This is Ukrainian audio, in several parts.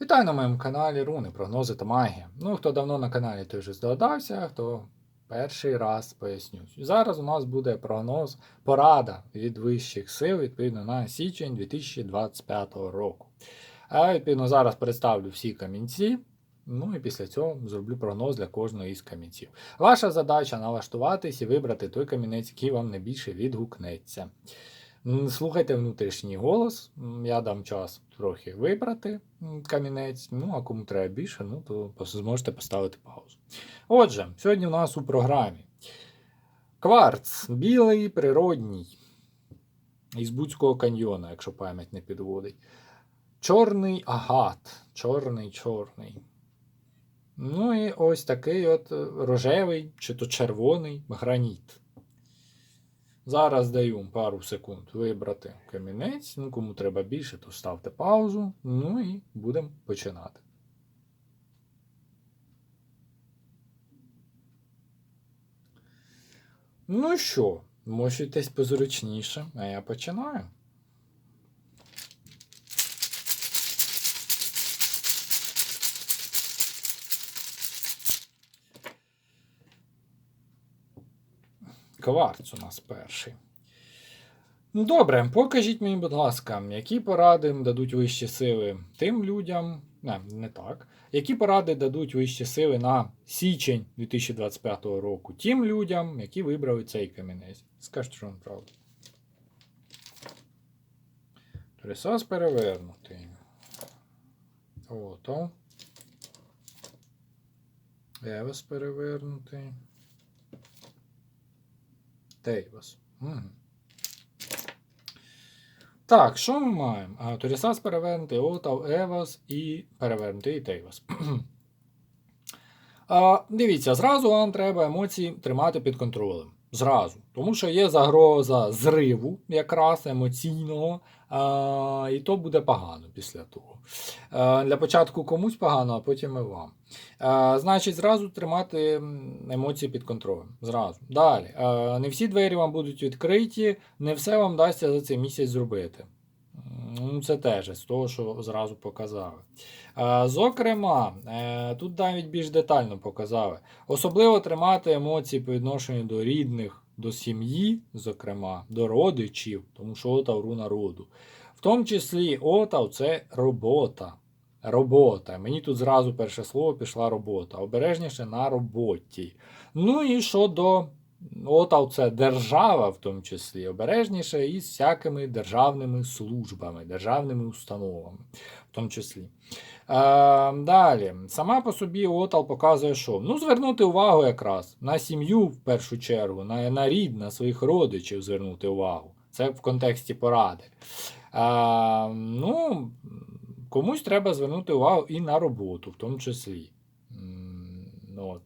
Вітаю на моєму каналі Руни, прогнози та магія. Ну, хто давно на каналі, той вже здогадався, хто перший раз поясню. Зараз у нас буде прогноз, порада від вищих сил відповідно на січень 2025 року. А відповідно зараз представлю всі камінці. Ну і після цього зроблю прогноз для кожного із камінців. Ваша задача налаштуватись і вибрати той камінець, який вам найбільше відгукнеться. Слухайте внутрішній голос. Я дам час трохи вибрати камінець. Ну, а кому треба більше, ну то зможете поставити паузу. Отже, сьогодні у нас у програмі кварц білий природній із Буцького каньйона, якщо пам'ять не підводить. Чорний агат. Чорний, чорний. Ну і ось такий от е, рожевий чи то червоний граніт. Зараз даю пару секунд вибрати камінець. Ну, кому треба більше, то ставте паузу. Ну і будемо починати. Ну що, мощуйтесь позручніше, а я починаю. Кварц у нас перший. Ну, добре, покажіть мені, будь ласка, які поради дадуть вищі сили тим людям, не, не так. Які поради дадуть вищі сили на січень 2025 року тим людям, які вибрали цей камінець? Скажіть, що вам правда. Трисас перевернутий. Ото. Евес перевернутий. Тейвас. Угу. Так, що ми маємо? Торісас перевернутий, Отав, Евас і перевернутий Тейвас. а, дивіться, зразу вам треба емоції тримати під контролем. Зразу. Тому що є загроза зриву, якраз емоційного, і то буде погано після того. Для початку комусь погано, а потім і вам. Значить, зразу тримати емоції під контролем. Зразу. Далі. Не всі двері вам будуть відкриті, не все вам вдасться за цей місяць зробити. Ну, Це теж з того, що зразу показали. Зокрема, е, тут навіть більш детально показали. Особливо тримати емоції по відношенню до рідних, до сім'ї, зокрема, до родичів, тому що отав руна роду. В тому числі отав це робота. Робота. Мені тут зразу перше слово пішла робота. Обережніше на роботі. Ну і щодо Отав це держава, в тому числі, обережніше із всякими державними службами, державними установами, в тому числі. Е, далі, сама по собі Отал показує, що ну, звернути увагу якраз на сім'ю в першу чергу, на, на рід, на своїх родичів звернути увагу. Це в контексті поради. Е, ну, комусь треба звернути увагу і на роботу, в тому числі. От.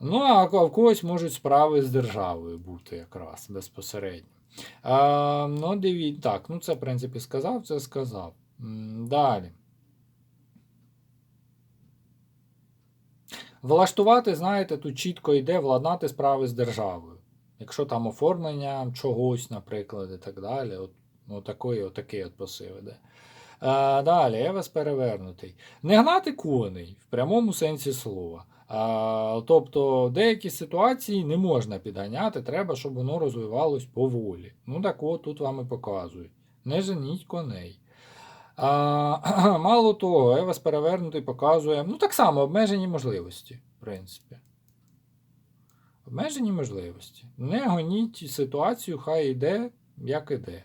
Ну, а в когось можуть справи з державою бути якраз безпосередньо. А, ну, дивіться, так, ну це, в принципі, сказав, це сказав. Далі. Влаштувати, знаєте, тут чітко йде владнати справи з державою. Якщо там оформлення чогось, наприклад, і так далі. От, отакий, отакий от посил іде. Далі, Евес перевернутий. Не гнати коней в прямому сенсі слова. Тобто деякі ситуації не можна підганяти, треба, щоб воно розвивалось поволі. Ну так от тут вам і показують. Не женіть коней. А, мало того, Евас перевернутий показує, ну так само обмежені можливості, в принципі. Обмежені можливості. Не гоніть ситуацію, хай йде, як іде.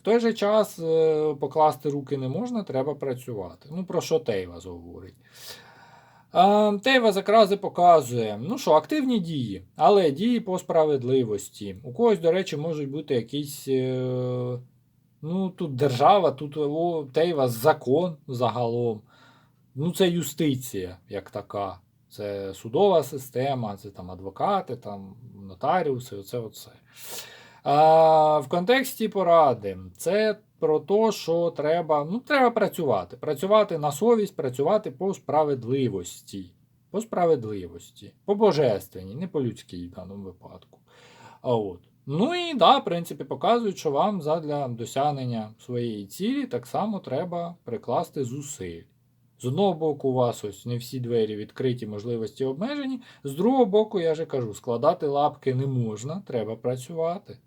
В той же час е, покласти руки не можна, треба працювати. Ну, про що Тейвас говорить? А, Тейвас якраз і показує, ну що, активні дії, але дії по справедливості. У когось, до речі, можуть бути якісь. Е, ну, тут держава, тут о, Тейвас закон загалом. Ну, це юстиція як така. Це судова система, це там адвокати, там нотаріуси, оце оце. А, в контексті поради це про те, що треба, ну, треба працювати. Працювати на совість, працювати по справедливості. По справедливості, по божественній, не по людській в даному випадку. А от. Ну і да, в принципі, показують, що вам задля досягнення своєї цілі так само треба прикласти зусиль. З одного боку, у вас ось не всі двері відкриті, можливості обмежені. З другого боку, я же кажу, складати лапки не можна, треба працювати.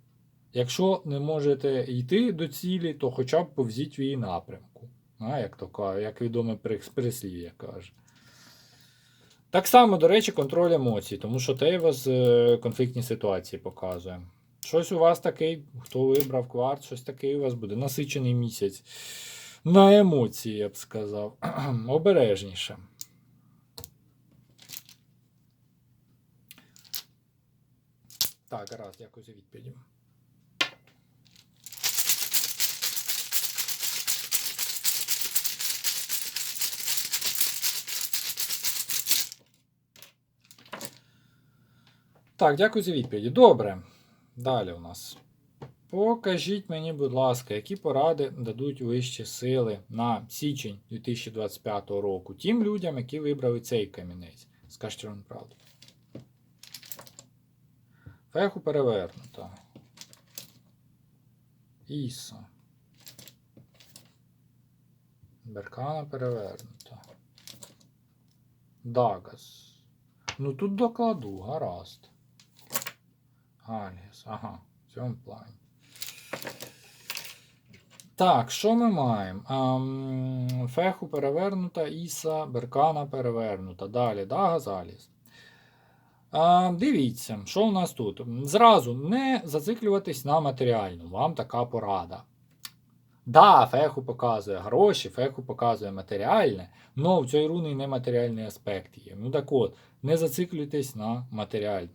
Якщо не можете йти до цілі, то хоча б повзіть в її напрямку. А, як то як відоме прис- прислів'я каже. Так само, до речі, контроль емоцій, тому що те вас е, конфліктні ситуації показує. Щось у вас такий, хто вибрав кварт, щось такий у вас буде. Насичений місяць. На емоції, я б сказав. Обережніше. Так, гаразд, дякую за відповіді. Так, дякую за відповіді. Добре. Далі у нас. Покажіть мені, будь ласка, які поради дадуть вищі сили на січень 2025 року тим людям, які вибрали цей камінець. Скажіть вам правду. Феху перевернута. Іса. Беркана перевернута. Дагас. Ну тут докладу, гаразд. Альгіс, ага, в цьому плані. Так, що ми маємо? Ам, феху перевернута, Іса, Беркана перевернута. Далі, Дага, Заліз. А, дивіться, що у нас тут? Зразу не зациклюватись на матеріальну. Вам така порада. Да, феху показує гроші, феху показує матеріальне, але в цій руни нематеріальний аспект є. Ну так от, не зациклюйтесь на матеріальну.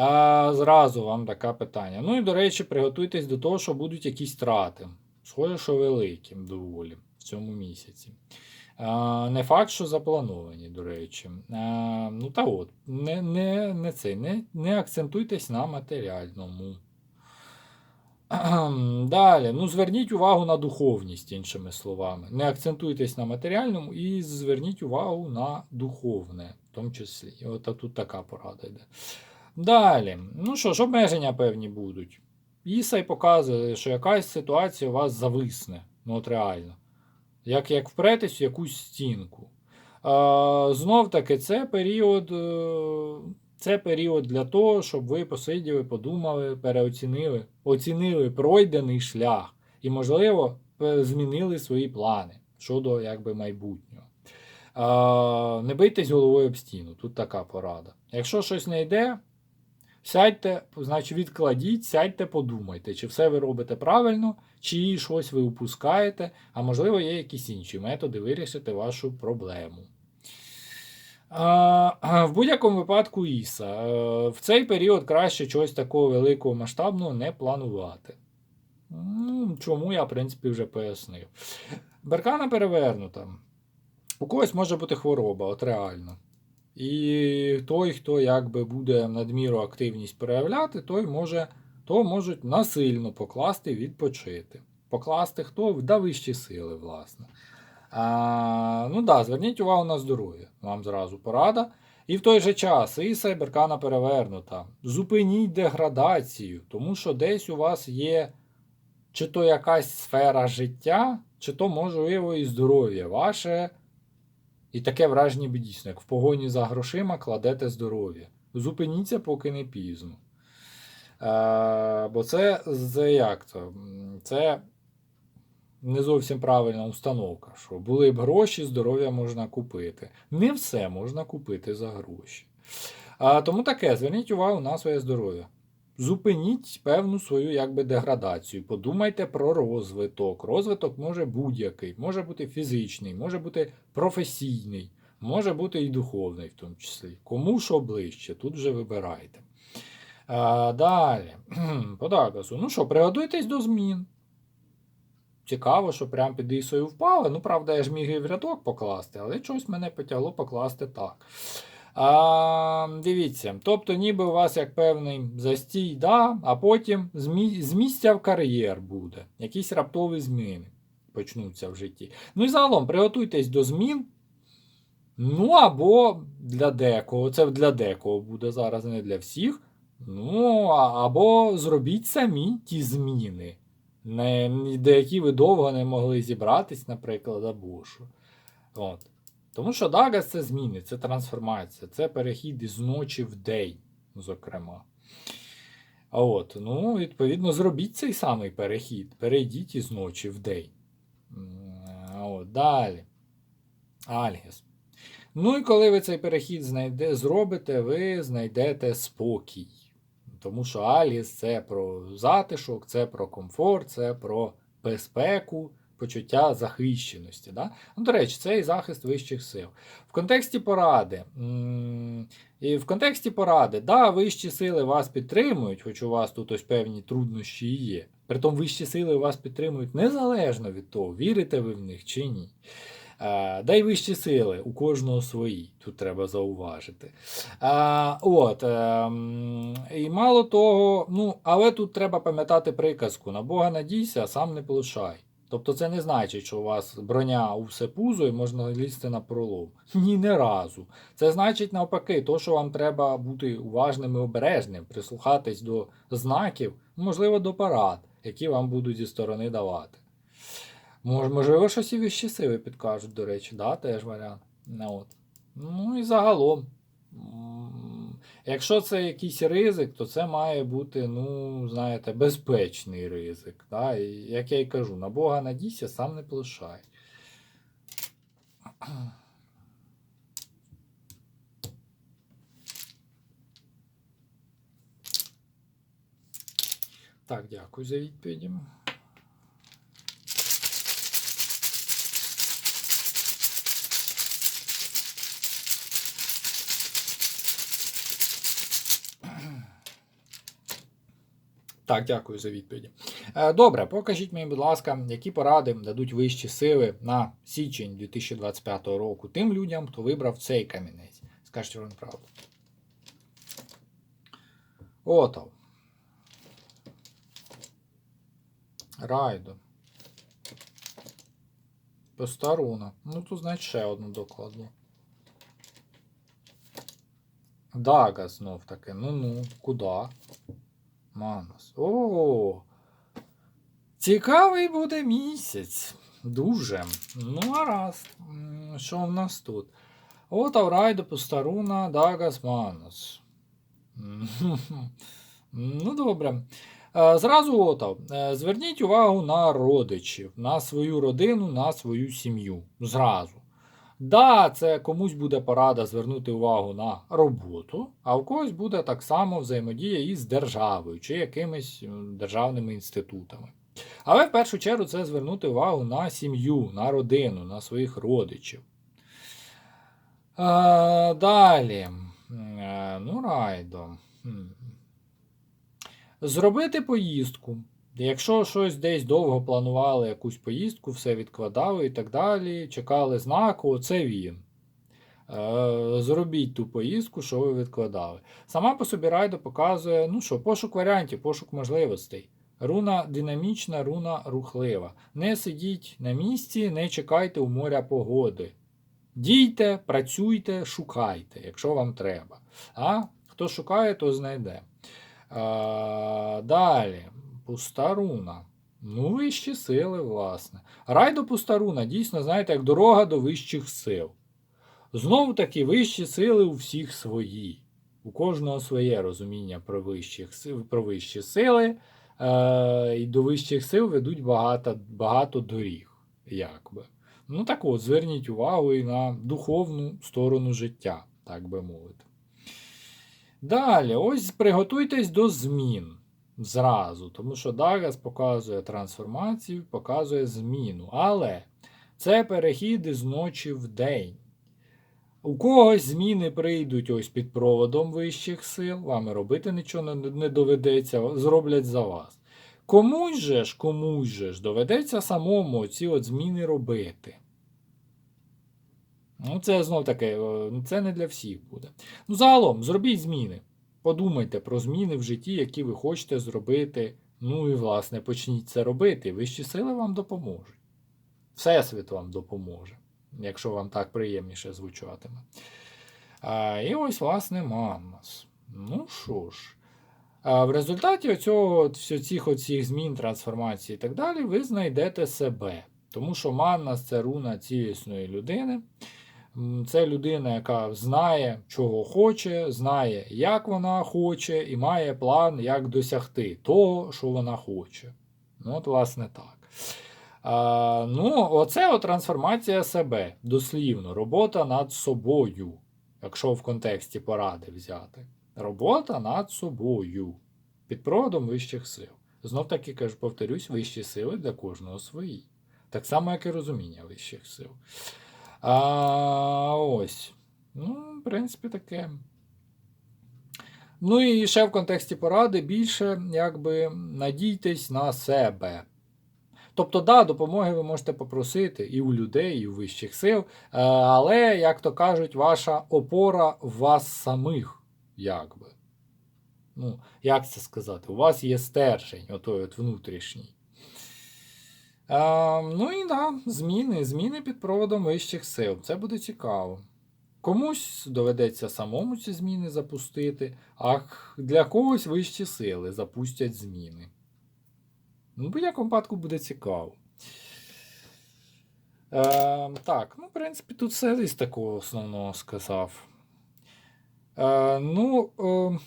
А, зразу вам таке питання. Ну і, до речі, приготуйтесь до того, що будуть якісь трати. Схоже, що великі доволі в цьому місяці. А, не факт, що заплановані, до речі. А, ну та от, не, не, не, це, не, не акцентуйтесь на матеріальному. Далі, ну зверніть увагу на духовність, іншими словами. Не акцентуйтесь на матеріальному і зверніть увагу на духовне, в тому числі. От тут така порада йде. Далі, ну що ж, обмеження певні будуть. Ісай показує, що якась ситуація у вас зависне. Ну от реально. Як, як впретесь в якусь стінку. А, знов таки, це період, е, це період для того, щоб ви посиділи, подумали, переоцінили, оцінили пройдений шлях і, можливо, змінили свої плани щодо якби, майбутнього. А, не бийтесь головою об стіну, тут така порада. Якщо щось не йде, сядьте, значить відкладіть, сядьте, подумайте, чи все ви робите правильно, чи щось ви упускаєте, а можливо, є якісь інші методи вирішити вашу проблему. В будь-якому випадку Іса. е, В цей період краще чогось такого великого масштабного не планувати. Ну, Чому я, в принципі, вже пояснив. Беркана перевернута. У когось може бути хвороба, от реально. І той, хто якби буде надміру активність проявляти, той може, то можуть насильно покласти відпочити. Покласти хто? Да вищі сили, власне. А, ну да, зверніть увагу на здоров'я. Вам зразу порада. І в той же час і сайберкана перевернута. Зупиніть деградацію, тому що десь у вас є чи то якась сфера життя, чи то, можливо, і здоров'я ваше. І таке враження ніби дійсно, як в погоні за грошима кладете здоров'я. Зупиніться, поки не пізно. Е, бо це, це як то? Це не зовсім правильна установка, що були б гроші, здоров'я можна купити. Не все можна купити за гроші. А, тому таке, зверніть увагу на своє здоров'я. Зупиніть певну свою якби, деградацію. Подумайте про розвиток. Розвиток може будь-який, може бути фізичний, може бути професійний, може бути і духовний в тому числі. Кому що ближче, тут вже вибирайте. А, далі, по Дагасу. Ну що, приготуйтесь до змін. Цікаво, що прям під Ісою впали. Ну, правда, я ж міг і в рядок покласти, але щось мене потягло покласти так. А, дивіться, тобто, ніби у вас як певний застій, да, а потім з, місця в кар'єр буде. Якісь раптові зміни почнуться в житті. Ну і загалом приготуйтесь до змін. Ну або для декого, це для декого буде зараз, не для всіх. Ну, або зробіть самі ті зміни, не, до які ви довго не могли зібратись, наприклад, або що. От. Тому що Дагас це зміни, це трансформація, це перехід із ночі в день, зокрема. А от, ну, відповідно, зробіть цей самий перехід. Перейдіть із ночі в день. А От, далі. Альгіс. Ну і коли ви цей перехід знайде, зробите, ви знайдете спокій. Тому що Альгіс це про затишок, це про комфорт, це про безпеку, почуття захищеності. Да? Ну, до речі, це і захист вищих сил. В контексті поради. І в контексті поради, да, вищі сили вас підтримують, хоч у вас тут ось певні труднощі є. Притом вищі сили вас підтримують незалежно від того, вірите ви в них чи ні. Е, Да й вищі сили, у кожного свої, тут треба зауважити. А, от, е, і мало того, ну, але тут треба пам'ятати приказку: на Бога надійся, а сам не полишай. Тобто це не значить, що у вас броня у все пузо і можна лізти на пролом. Ні, не разу. Це значить навпаки, то, що вам треба бути уважним і обережним, прислухатись до знаків, можливо, до парад, які вам будуть зі сторони давати. Мож, можливо, щось і вищі сили підкажуть, до речі, да, теж варіант. Ну, от. ну і загалом. Якщо це якийсь ризик, то це має бути, ну, знаєте, безпечний ризик. Да? І, як я й кажу, на Бога надійся, сам не полишай. Так, дякую за відповіді. Так, дякую за відповіді. Е, Добре, покажіть мені, будь ласка, які поради дадуть вищі сили на січень 2025 року тим людям, хто вибрав цей камінець. Скажіть вам правду. Отов. Райдо. Постаруна. Ну, тут, значить, ще одну докладу. Дага знов таки. Ну-ну, куди? Манус. О. Цікавий буде місяць. Дуже. Ну, гаразд. М, Що в нас тут? От Аврайдо Постаруна, Дагас Манус. Ну, добре. Е, Зразу Отав. Е, Зверніть увагу на родичів, на свою родину, на свою сім'ю. Зразу. Да, це комусь буде порада звернути увагу на роботу, а в когось буде так само взаємодія із державою чи якимись державними інститутами. Але в першу чергу це звернути увагу на сім'ю, на родину, на своїх родичів. Е, далі. Е, ну, райдо. Зробити поїздку. Якщо щось десь довго планували якусь поїздку, все відкладали і так далі, чекали знаку, це він. Е, Зробіть ту поїздку, що ви відкладали. Сама по собі райдо показує, ну що, пошук варіантів, пошук можливостей. Руна динамічна, руна рухлива. Не сидіть на місці, не чекайте у моря погоди. Дійте, працюйте, шукайте, якщо вам треба. А? Хто шукає, то знайде. А, далі. Пуста руна. Ну, вищі сили, власне. Райдо пуста руна, дійсно, знаєте, як дорога до вищих сил. Знову таки, вищі сили у всіх свої. У кожного своє розуміння про, вищих, про вищі сили. Е, і до вищих сил ведуть багато, багато доріг. Якби. Ну так от, зверніть увагу і на духовну сторону життя, так би мовити. Далі, ось приготуйтесь до змін зразу, тому що Дагас показує трансформацію, показує зміну. Але це перехід із ночі в день. У когось зміни прийдуть ось під проводом вищих сил, вам робити нічого не не доведеться, зроблять за вас. Комусь же ж, комусь же ж доведеться самому ці от зміни робити. Ну, це знов таки, е, це не для всіх буде. Ну, загалом, зробіть зміни. Подумайте про зміни в житті, які ви хочете зробити. Ну і, власне, почніть це робити. Вищі сили вам допоможуть. Всесвіт вам допоможе, якщо вам так приємніше звучатиме. А, і ось, власне, Маннас. Ну що ж, А в результаті оцього, оцих змін, трансформацій і так далі, ви знайдете себе. Тому що Маннас це руна цілісної людини. Це людина, яка знає, чого хоче, знає, як вона хоче, і має план, як досягти того, що вона хоче. Ну, от, власне, так. А, ну, оце от трансформація себе, дослівно, робота над собою, якщо в контексті поради взяти. Робота над собою під проводом вищих сил. Знов таки кажу, повторюсь, вищі сили для кожного свої. Так само, як і розуміння вищих сил. А, ось. Ну, в принципі, таке. Ну і ще в контексті поради більше, якби надійтесь на себе. Тобто, да, допомоги ви можете попросити і у людей, і у вищих сил, е, але, як то кажуть, ваша опора в вас самих, якби. Ну, як це сказати? У вас є стержень, отой от внутрішній. Е, ну і да, зміни, зміни під проводом вищих сил. Це буде цікаво. Комусь доведеться самому ці зміни запустити, а для когось вищі сили запустять зміни. Ну, в будь-якому випадку буде цікаво. Е, так, ну, в принципі, тут все із такого основного сказав. Е, ну. Е,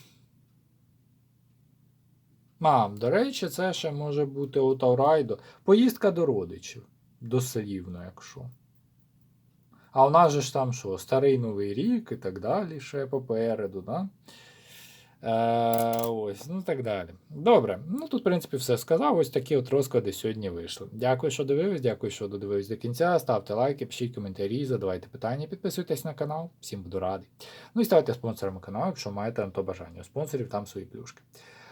а, до речі, це ще може бути у. Поїздка до родичів. Дослівно, якщо. А у нас же ж там що, старий Новий рік і так далі, ще попереду, да? Е, ось, ну так далі. Добре. Ну тут, в принципі, все сказав. Ось такі от розклади сьогодні вийшли. Дякую, що дивились, дякую, що додивились до кінця. Ставте лайки, пишіть коментарі, задавайте питання, підписуйтесь на канал. Всім буду радий. Ну і ставайте спонсорами каналу, якщо маєте на то бажання. У спонсорів там свої плюшки.